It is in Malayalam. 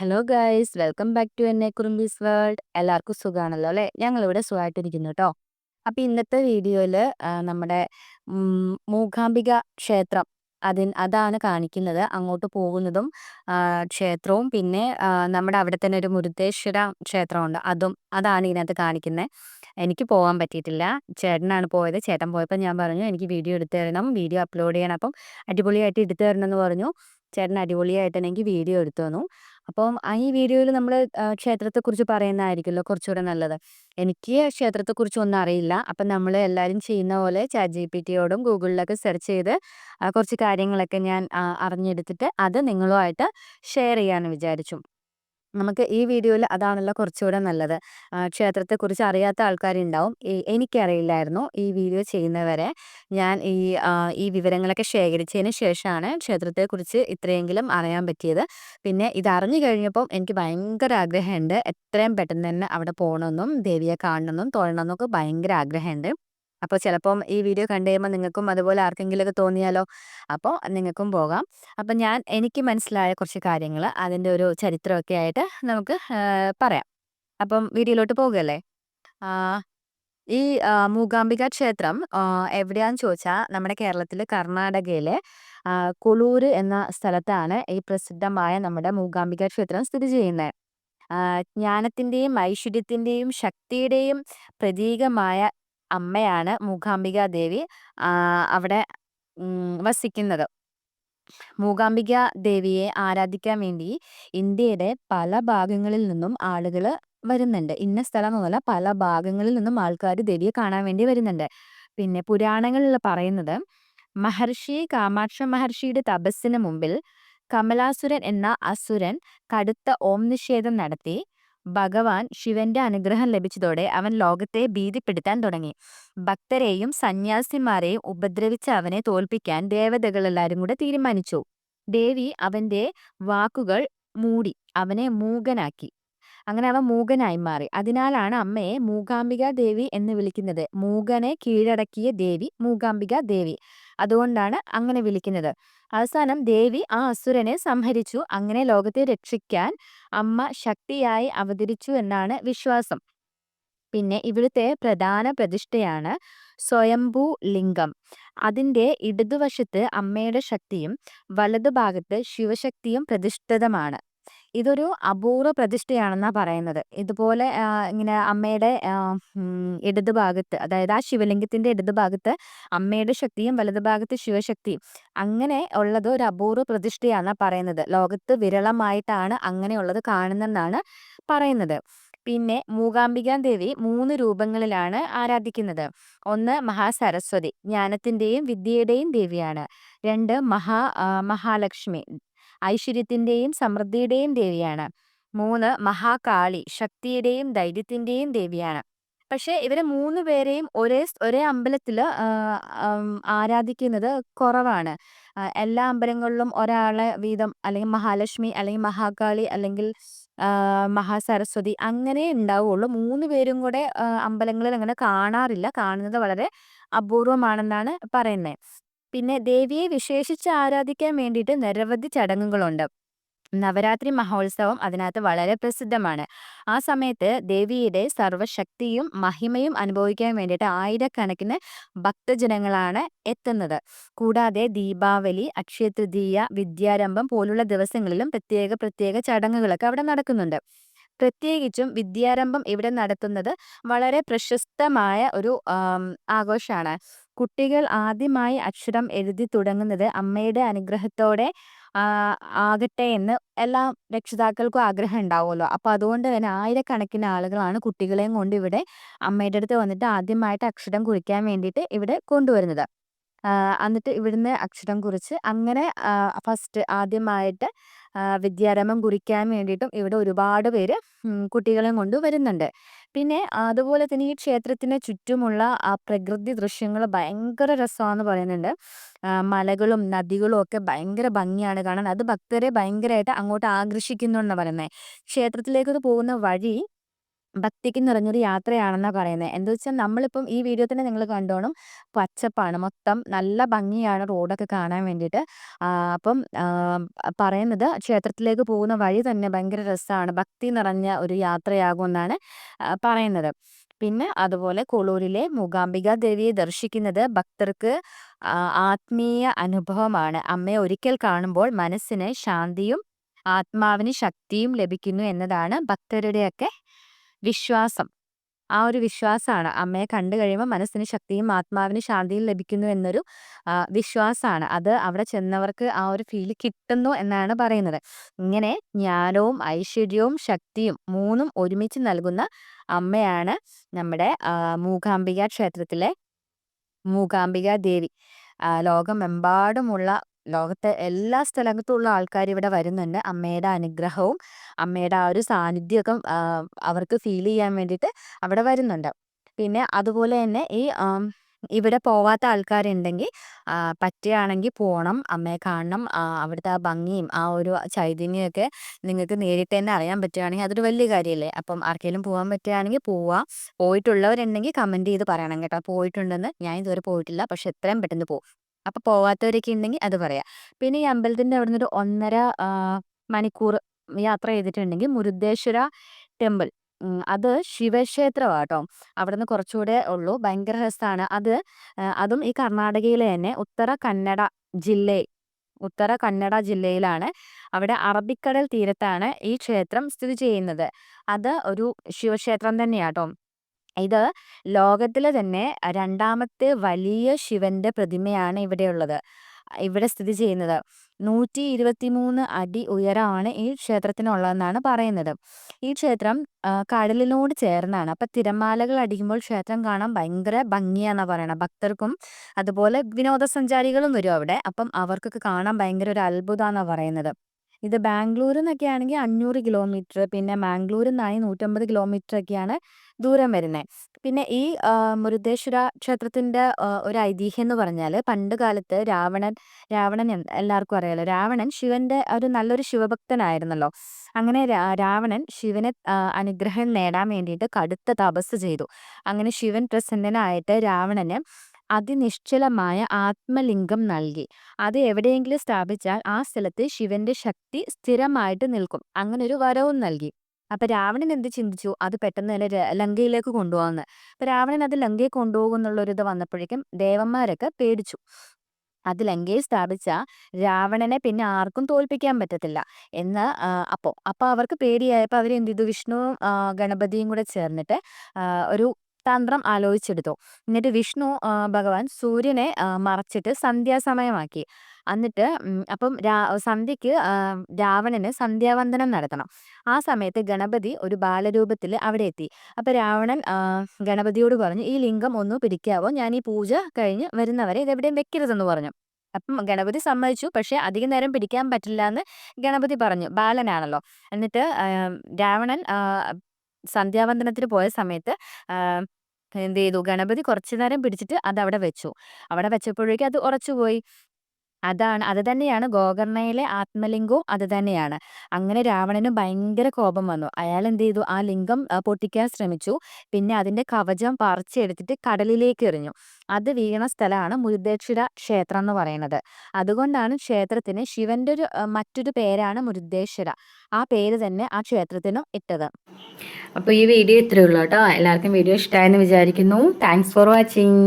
Hello guys welcome back to എന്നെ കുറുമ്പീസ് വേൾഡ് എല്ലാവർക്കും സുഖമാണല്ലോ അല്ലേ? ഞങ്ങളിവിടെ സുഖമായിട്ടിരിക്കുന്നു കേട്ടോ അപ്പോൾ ഇന്നത്തെ വീഡിയോയിൽ നമ്മുടെ മൂകാംബിക ക്ഷേത്രം. അതിൻ അതാണ് കാണിക്കുന്നത്. അങ്ങോട്ട് പോകുന്നതും ക്ഷേത്രവും. പിന്നെ നമ്മുടെ അവിടെ തന്നെ ഒരു മുരുദേശ്വര ക്ഷേത്രമുണ്ട്. അതും അതാണ് ഇതിനകത്ത് കാണിക്കുന്നത് എനിക്ക് പോകാൻ പറ്റിയിട്ടില്ല. ചേട്ടനാണ് പോയത്. ചേട്ടൻ പോയപ്പോൾ ഞാൻ പറഞ്ഞു എനിക്ക് വീഡിയോ എടുത്തു തരണം. വീഡിയോ അപ്ലോഡ് ചെയ്യണം. അപ്പം അടിപൊളിയായിട്ട് എടുത്തു തരണം എന്ന് പറഞ്ഞു. ചേട്ടൻ അടിപൊളിയായിട്ട് എനിക്ക് വീഡിയോ എടുത്തു തന്നു. അപ്പം ഈ വീഡിയോയിൽ നമ്മൾ ക്ഷേത്രത്തെക്കുറിച്ച് പറയുന്നതായിരിക്കുമല്ലോ കുറച്ചുകൂടെ നല്ലത്. എനിക്ക് ക്ഷേത്രത്തെക്കുറിച്ച് ഒന്നും അറിയില്ല. അപ്പം നമ്മൾ എല്ലാവരും ചെയ്യുന്ന പോലെ ചാറ്റ് ജി പി ടിയോടും ഗൂഗിളിലൊക്കെ സെർച്ച് ചെയ്ത് കുറച്ച് കാര്യങ്ങളൊക്കെ ഞാൻ അറിഞ്ഞെടുത്തിട്ട് അത് നിങ്ങളുമായിട്ട് ഷെയർ ചെയ്യാമെന്ന് വിചാരിച്ചു. നമുക്ക് ഈ വീഡിയോയിൽ അതാണല്ലോ കുറച്ചുകൂടെ നല്ലത്. ക്ഷേത്രത്തെ ക്ഷേത്രത്തെക്കുറിച്ച് അറിയാത്ത ആൾക്കാരുണ്ടാവും. എനിക്കറിയില്ലായിരുന്നു ഈ വീഡിയോ ചെയ്യുന്നവരെ. ഞാൻ ഈ ഈ വിവരങ്ങളൊക്കെ ശേഖരിച്ചതിന് ശേഷമാണ് ക്ഷേത്രത്തെക്കുറിച്ച് ഇത്രയെങ്കിലും അറിയാൻ പറ്റിയത്. പിന്നെ ഇതറിഞ്ഞു കഴിഞ്ഞപ്പം എനിക്ക് ഭയങ്കര ആഗ്രഹമുണ്ട്. എത്രയും പെട്ടെന്ന് തന്നെ അവിടെ പോകണമെന്നും ദേവിയെ കാണണമെന്നും തൊഴണമെന്നൊക്കെ ഭയങ്കര ആഗ്രഹമുണ്ട്. അപ്പോൾ ചിലപ്പം ഈ വീഡിയോ കണ്ടു കഴിയുമ്പോൾ നിങ്ങൾക്കും അതുപോലെ ആർക്കെങ്കിലുമൊക്കെ തോന്നിയാലോ? അപ്പോൾ നിങ്ങൾക്കും പോകാം. അപ്പം ഞാൻ എനിക്ക് മനസ്സിലായ കുറച്ച് കാര്യങ്ങൾ അതിന്റെ ഒരു ചരിത്രമൊക്കെ ആയിട്ട് നമുക്ക് പറയാം. അപ്പം വീഡിയോയിലോട്ട് പോകുകയല്ലേ ഈ മൂകാംബിക ക്ഷേത്രം എവിടെയാണെന്ന് ചോദിച്ചാൽ നമ്മുടെ കേരളത്തിൽ കർണാടകയിലെ കൊളൂർ എന്ന സ്ഥലത്താണ് ഈ പ്രസിദ്ധമായ നമ്മുടെ മൂകാംബിക ക്ഷേത്രം സ്ഥിതി ചെയ്യുന്നത് ജ്ഞാനത്തിന്റെയും ഐശ്വര്യത്തിന്റെയും ശക്തിയുടെയും പ്രതീകമായ അമ്മയാണ് മൂകാംബിക ദേവി അവിടെ വസിക്കുന്നത്. മൂകാംബിക ദേവിയെ ആരാധിക്കാൻ വേണ്ടി ഇന്ത്യയുടെ പല ഭാഗങ്ങളിൽ നിന്നും ആളുകൾ വരുന്നുണ്ട്. ഇന്ന സ്ഥലം എന്നല്ല പല ഭാഗങ്ങളിൽ നിന്നും ആൾക്കാർ ദേവിയെ കാണാൻ വേണ്ടി വരുന്നുണ്ട്. പിന്നെ പുരാണങ്ങളിൽ പറയുന്നത് മഹർഷി കാമാക്ഷ മഹർഷിയുടെ തപസ്സിന് മുമ്പിൽ കമലാസുരൻ എന്ന അസുരൻ കടുത്ത ഓം നിഷേധം നടത്തി ഭഗവാൻ ശിവന്റെ അനുഗ്രഹം ലഭിച്ചതോടെ അവൻ ലോകത്തെ ഭീതിപ്പെടുത്താൻ തുടങ്ങി. ഭക്തരെയും സന്യാസിമാരെയും ഉപദ്രവിച്ച് അവനെ തോൽപ്പിക്കാൻ ദേവതകൾ എല്ലാവരും കൂടെ തീരുമാനിച്ചു. ദേവി അവന്റെ വാക്കുകൾ മൂടി അവനെ മൂകനാക്കി. അങ്ങനെ അവൻ മൂകനായി മാറി. അതിനാലാണ് അമ്മയെ മൂകാംബിക ദേവി എന്ന് വിളിക്കുന്നത്. മൂകനെ കീഴടക്കിയ ദേവി മൂകാംബിക ദേവി അതുകൊണ്ടാണ് അങ്ങനെ വിളിക്കുന്നത്. അവസാനം ദേവി ആ അസുരനെ സംഹരിച്ചു. അങ്ങനെ ലോകത്തെ രക്ഷിക്കാൻ അമ്മ ശക്തിയായി അവതരിച്ചു എന്നാണ് വിശ്വാസം. പിന്നെ ഇവിടുത്തെ പ്രധാന പ്രതിഷ്ഠയാണ് സ്വയംഭൂ ലിംഗം. അതിന്റെ ഇടതുവശത്ത് അമ്മയുടെ ശക്തിയും വലതുഭാഗത്ത് ശിവശക്തിയും പ്രതിഷ്ഠിതമാണ്. ഇതൊരു അപൂർവ പ്രതിഷ്ഠയാണെന്നാണ് പറയുന്നത്. ഇതുപോലെ ഇങ്ങനെ അമ്മയുടെ ഇടത് ഭാഗത്ത് അതായത് ആ ശിവലിംഗത്തിന്റെ ഇടതുഭാഗത്ത് അമ്മയുടെ ശക്തിയും വലതുഭാഗത്ത് ശിവശക്തിയും അങ്ങനെ ഉള്ളത് ഒരു അപൂർവ പ്രതിഷ്ഠയാണെന്നാണ് പറയുന്നത്. ലോകത്ത് വിരളമായിട്ടാണ് അങ്ങനെയുള്ളത് കാണുന്നെന്നാണ് പറയുന്നത്. പിന്നെ മൂകാംബികാ ദേവി മൂന്ന് രൂപങ്ങളിലാണ് ആരാധിക്കുന്നത്. ഒന്ന് മഹാസരസ്വതി ജ്ഞാനത്തിന്റെയും വിദ്യയുടെയും ദേവിയാണ്. രണ്ട് മഹാ മഹാലക്ഷ്മി ഐശ്വര്യത്തിന്റെയും സമൃദ്ധിയുടെയും ദേവിയാണ്. മൂന്ന് മഹാകാളി ശക്തിയുടെയും ധൈര്യത്തിന്റെയും ദേവിയാണ്. പക്ഷേ ഇവരെ മൂന്ന് പേരെയും ഒരേ ഒരേ അമ്പലത്തിൽ ആരാധിക്കുന്നത് കുറവാണ്. എല്ലാ അമ്പലങ്ങളിലും ഒരാളെ വീതം അല്ലെങ്കിൽ മഹാലക്ഷ്മി അല്ലെങ്കിൽ മഹാകാളി അല്ലെങ്കിൽ മഹാസരസ്വതി അങ്ങനെ ഉണ്ടാവുള്ളൂ. മൂന്ന് പേരും കൂടെ അമ്പലങ്ങളിൽ അങ്ങനെ കാണാറില്ല. കാണുന്നത് വളരെ അപൂർവമാണെന്നാണ് പറയുന്നത്. പിന്നെ ദേവിയെ വിശേഷിച്ച് ആരാധിക്കാൻ വേണ്ടിയിട്ട് നിരവധി ചടങ്ങുകളുണ്ട്. നവരാത്രി മഹോത്സവം അതിനകത്ത് വളരെ പ്രസിദ്ധമാണ്. ആ സമയത്ത് ദേവിയുടെ സർവശക്തിയും മഹിമയും അനുഭവിക്കാൻ വേണ്ടിയിട്ട് ആയിരക്കണക്കിന് ഭക്തജനങ്ങളാണ് എത്തുന്നത്. കൂടാതെ ദീപാവലി അക്ഷയ തൃതീയ വിദ്യാരംഭം പോലുള്ള ദിവസങ്ങളിലും പ്രത്യേക പ്രത്യേക ചടങ്ങുകളൊക്കെ അവിടെ നടക്കുന്നുണ്ട്. പ്രത്യേകിച്ചും വിദ്യാരംഭം ഇവിടെ നടത്തുന്നത് വളരെ പ്രശസ്തമായ ഒരു ആഘോഷമാണ്. കുട്ടികൾ ആദ്യമായി അക്ഷരം എഴുതി തുടങ്ങുന്നത് അമ്മയുടെ അനുഗ്രഹത്തോടെ ആകട്ടെ എന്ന് എല്ലാ രക്ഷിതാക്കൾക്കും ആഗ്രഹം ഉണ്ടാവുമല്ലോ. അപ്പൊ അതുകൊണ്ട് തന്നെ ആയിരക്കണക്കിന് ആളുകളാണ് കുട്ടികളെയും കൊണ്ട് ഇവിടെ അമ്മയുടെ അടുത്ത് വന്നിട്ട് ആദ്യമായിട്ട് അക്ഷരം കുറിക്കാൻ വേണ്ടിയിട്ട് ഇവിടെ കൊണ്ടുവരുന്നത്. എന്നിട്ട് ഇവിടുന്ന് അക്ഷരം കുറിച്ച് അങ്ങനെ ഫസ്റ്റ് ആദ്യമായിട്ട് വിദ്യാരംഭം കുറിക്കാൻ വേണ്ടിയിട്ടും ഇവിടെ ഒരുപാട് പേര് കുട്ടികളെയും കൊണ്ട് വരുന്നുണ്ട്. പിന്നെ അതുപോലെ തന്നെ ഈ ക്ഷേത്രത്തിന് ചുറ്റുമുള്ള ആ പ്രകൃതി ദൃശ്യങ്ങൾ ഭയങ്കര രസമാണെന്ന് പറയുന്നുണ്ട്. മലകളും നദികളും ഒക്കെ ഭയങ്കര ഭംഗിയാണ് കാണാൻ. അത് ഭക്തരെ ഭയങ്കരമായിട്ട് അങ്ങോട്ട് ആകർഷിക്കുന്നു എന്നാണ് പറയുന്നത്. ക്ഷേത്രത്തിലേക്ക് പോകുന്ന വഴി ഭക്തിക്ക് നിറഞ്ഞൊരു യാത്രയാണെന്നാ പറയുന്നത്. എന്താ വെച്ചാൽ നമ്മളിപ്പം ഈ വീഡിയോ തന്നെ നിങ്ങൾ കണ്ടോണം പച്ചപ്പാണ് മൊത്തം. നല്ല ഭംഗിയാണ് റോഡൊക്കെ കാണാൻ വേണ്ടിയിട്ട്. അപ്പം പറയുന്നത് ക്ഷേത്രത്തിലേക്ക് പോകുന്ന വഴി തന്നെ ഭയങ്കര രസമാണ് ഭക്തി നിറഞ്ഞ ഒരു യാത്രയാകുമെന്നാണ് പറയുന്നത്. പിന്നെ അതുപോലെ കൊളൂരിലെ മൂകാംബിക ദേവിയെ ദർശിക്കുന്നത് ഭക്തർക്ക് ആത്മീയ അനുഭവമാണ്. അമ്മയെ ഒരിക്കൽ കാണുമ്പോൾ മനസ്സിന് ശാന്തിയും ആത്മാവിന് ശക്തിയും ലഭിക്കുന്നു എന്നതാണ് ഭക്തരുടെയൊക്കെ വിശ്വാസം. ആ ഒരു വിശ്വാസമാണ്. അമ്മയെ കണ്ടു കഴിയുമ്പോൾ മനസ്സിന് ശക്തിയും ആത്മാവിന് ശാന്തിയും ലഭിക്കുന്നു എന്നൊരു വിശ്വാസമാണ്. അത് അവിടെ ചെന്നവർക്ക് ആ ഒരു ഫീൽ കിട്ടുന്നു എന്നാണ് പറയുന്നത്. ഇങ്ങനെ ജ്ഞാനവും ഐശ്വര്യവും ശക്തിയും മൂന്നും ഒരുമിച്ച് നൽകുന്ന അമ്മയാണ് നമ്മുടെ മൂകാംബിക ക്ഷേത്രത്തിലെ മൂകാംബിക ദേവി. ലോകമെമ്പാടുമുള്ള ലോകത്തെ എല്ലാ സ്ഥലത്തുള്ള ആൾക്കാർ ഇവിടെ വരുന്നുണ്ട്. അമ്മയുടെ അനുഗ്രഹവും അമ്മയുടെ ആ ഒരു സാന്നിധ്യമൊക്കെ അവർക്ക് ഫീൽ ചെയ്യാൻ വേണ്ടിയിട്ട് അവിടെ വരുന്നുണ്ട്. പിന്നെ അതുപോലെ തന്നെ ഈ ഇവിടെ പോവാത്ത ആൾക്കാരുണ്ടെങ്കിൽ പറ്റുകയാണെങ്കിൽ പോകണം അമ്മയെ കാണണം. അവിടുത്തെ ആ ഭംഗിയും ആ ഒരു ചൈതന്യമൊക്കെ നിങ്ങൾക്ക് നേരിട്ട് തന്നെ അറിയാൻ പറ്റുകയാണെങ്കിൽ അതൊരു വലിയ കാര്യമല്ലേ. അപ്പം ആർക്കെങ്കിലും പോകാൻ പറ്റുകയാണെങ്കിൽ പോവാം പോയിട്ടുള്ളവരുണ്ടെങ്കിൽ കമന്റ് ചെയ്ത് പറയണം കേട്ടോ. പോയിട്ടുണ്ടെന്ന്. ഞാൻ ഇതുവരെ പോയിട്ടില്ല. പക്ഷെ എത്രയും പെട്ടെന്ന് പോകും. അപ്പോൾ പോവാത്തവരൊക്കെ ഉണ്ടെങ്കിൽ അത് പറയാം. പിന്നെ ഈ അമ്പലത്തിന്റെ അവിടുന്ന് ഒരു ഒന്നര മണിക്കൂർ യാത്ര ചെയ്തിട്ടുണ്ടെങ്കിൽ മുരുദേശ്വര ടെമ്പിൾ അത് ശിവക്ഷേത്രമാട്ടോ. അവിടുന്ന് കുറച്ചുകൂടെ ഉള്ളൂ. ഭയങ്കര രസമാണ്. അത് അതും ഈ കർണാടകയിലെ തന്നെ ഉത്തര കന്നഡ ജില്ലയിൽ ഉത്തര കന്നഡ ജില്ലയിലാണ്. അവിടെ അറബിക്കടൽ തീരത്താണ് ഈ ക്ഷേത്രം സ്ഥിതി ചെയ്യുന്നത്. അത് ഒരു ശിവക്ഷേത്രം തന്നെയാട്ടോ. ഇത് ലോകത്തിലെ തന്നെ രണ്ടാമത്തെ വലിയ ശിവന്റെ പ്രതിമയാണ് ഇവിടെയുള്ളത്. ഇവിടെ സ്ഥിതി ചെയ്യുന്നത്. 123 അടി ഉയരമാണ് ഈ ക്ഷേത്രത്തിനുള്ളതെന്നാണ് പറയുന്നത്. ഈ ക്ഷേത്രം കടലിനോട് ചേർന്നാണ്. അപ്പൊ തിരമാലകൾ അടിക്കുമ്പോൾ ക്ഷേത്രം കാണാൻ ഭയങ്കര ഭംഗിയാണെന്ന് പറയണം ഭക്തർക്കും അതുപോലെ വിനോദസഞ്ചാരികളും വരും അവിടെ. അപ്പം അവർക്കൊക്കെ കാണാൻ ഭയങ്കര ഒരു അത്ഭുതാന്നാ പറയുന്നത്. ഇത് ബാംഗ്ലൂരിൽ നിന്നൊക്കെ ആണെങ്കിൽ 500 കിലോമീറ്റർ പിന്നെ മാംഗ്ലൂരിൽ നിന്നായി നൂറ്റമ്പത് കിലോമീറ്റർ ഒക്കെയാണ് ദൂരം വരുന്നത്. പിന്നെ ഈ മുരുദേശ്വര ക്ഷേത്രത്തിന്റെ ഒരു ഐതിഹ്യം എന്ന് പറഞ്ഞാൽ പണ്ട് കാലത്ത് രാവണൻ രാവണൻ എല്ലാവർക്കും അറിയാലോ. രാവണൻ ശിവന്റെ ഒരു നല്ലൊരു ശിവഭക്തനായിരുന്നല്ലോ. അങ്ങനെ രാവണൻ ശിവനെ അനുഗ്രഹം നേടാൻ വേണ്ടിയിട്ട് കടുത്ത തപസ് ചെയ്തു. അങ്ങനെ ശിവൻ പ്രസന്നനായിട്ട് രാവണന് അതിനിശ്ചലമായ ആത്മലിംഗം നൽകി. അത് എവിടെയെങ്കിലും സ്ഥാപിച്ചാൽ ആ സ്ഥലത്ത് ശിവന്റെ ശക്തി സ്ഥിരമായിട്ട് നിൽക്കും. അങ്ങനെ ഒരു വരവും നൽകി. അപ്പൊ രാവണൻ എന്ത് ചിന്തിച്ചു അത് പെട്ടെന്ന് തന്നെ ലങ്കയിലേക്ക് കൊണ്ടുപോകാന്ന്. അപ്പൊ രാവണൻ അത് ലങ്കയിൽ ഒരു ഇത് വന്നപ്പോഴേക്കും ദേവന്മാരൊക്കെ പേടിച്ചു. അത് ലങ്കയിൽ സ്ഥാപിച്ച രാവണനെ പിന്നെ ആർക്കും തോൽപ്പിക്കാൻ പറ്റത്തില്ല എന്ന് അപ്പോ അപ്പൊ അവർക്ക് പേടിയായപ്പോൾ അവരെന്ത് ചെയ്തു വിഷ്ണുവും ഗണപതിയും കൂടെ ചേർന്നിട്ട് ഒരു തന്ത്രം ആലോചിച്ചെടുത്തു. എന്നിട്ട് വിഷ്ണു ഭഗവാൻ സൂര്യനെ മറച്ചിട്ട് സന്ധ്യാസമയമാക്കി. എന്നിട്ട് അപ്പം രാ സന്ധ്യക്ക് രാവണന് സന്ധ്യാവന്ദനം നടത്തണം. ആ സമയത്ത് ഗണപതി ഒരു ബാലരൂപത്തിൽ അവിടെ എത്തി. അപ്പം രാവണൻ ഗണപതിയോട് പറഞ്ഞു "ഈ ലിംഗം ഒന്ന് പിടിക്കാവോ? ഞാൻ ഈ പൂജ കഴിഞ്ഞ് വരുന്നവരെ ഇതെവിടെയും വെക്കരുതെന്ന് പറഞ്ഞു. അപ്പം ഗണപതി സമ്മതിച്ചു. പക്ഷെ അധികം നേരം പിടിക്കാൻ പറ്റില്ല എന്ന് ഗണപതി പറഞ്ഞു. ബാലനാണല്ലോ. എന്നിട്ട് രാവണൻ സന്ധ്യാവന്ദനത്തിന് പോയ സമയത്ത് എന്ത് ചെയ്തു ഗണപതി കുറച്ചു നേരം പിടിച്ചിട്ട് അത് അവിടെ വെച്ചു. അവിടെ വെച്ചപ്പോഴേക്കും അത് ഉറച്ചുപോയി. അതാണ് അത് തന്നെയാണ് ഗോകർണയിലെ ആത്മലിംഗവും അത് തന്നെയാണ്. അങ്ങനെ രാവണന് ഭയങ്കര കോപം വന്നു. അയാൾ എന്ത് ചെയ്തു ആ ലിംഗം പൊട്ടിക്കാൻ ശ്രമിച്ചു. പിന്നെ അതിന്റെ കവചം പറിച്ചെടുത്തിട്ട് കടലിലേക്ക് എറിഞ്ഞു. അത് വീണ സ്ഥലമാണ് മുരുദേശ്വര ക്ഷേത്രം എന്ന് പറയുന്നത്. അതുകൊണ്ടാണ് ക്ഷേത്രത്തിന് ശിവന്റെ ഒരു മറ്റൊരു പേരാണ് മുരുദേശ്വര. ആ പേര് തന്നെ ആ ക്ഷേത്രത്തിനും ഇട്ടത്. അപ്പോൾ ഈ വീഡിയോ ഇത്രയേ ഉള്ളൂ കേട്ടോ. എല്ലാവർക്കും വീഡിയോ ഇഷ്ടമായെന്ന് വിചാരിക്കുന്നു. Thanks for watching.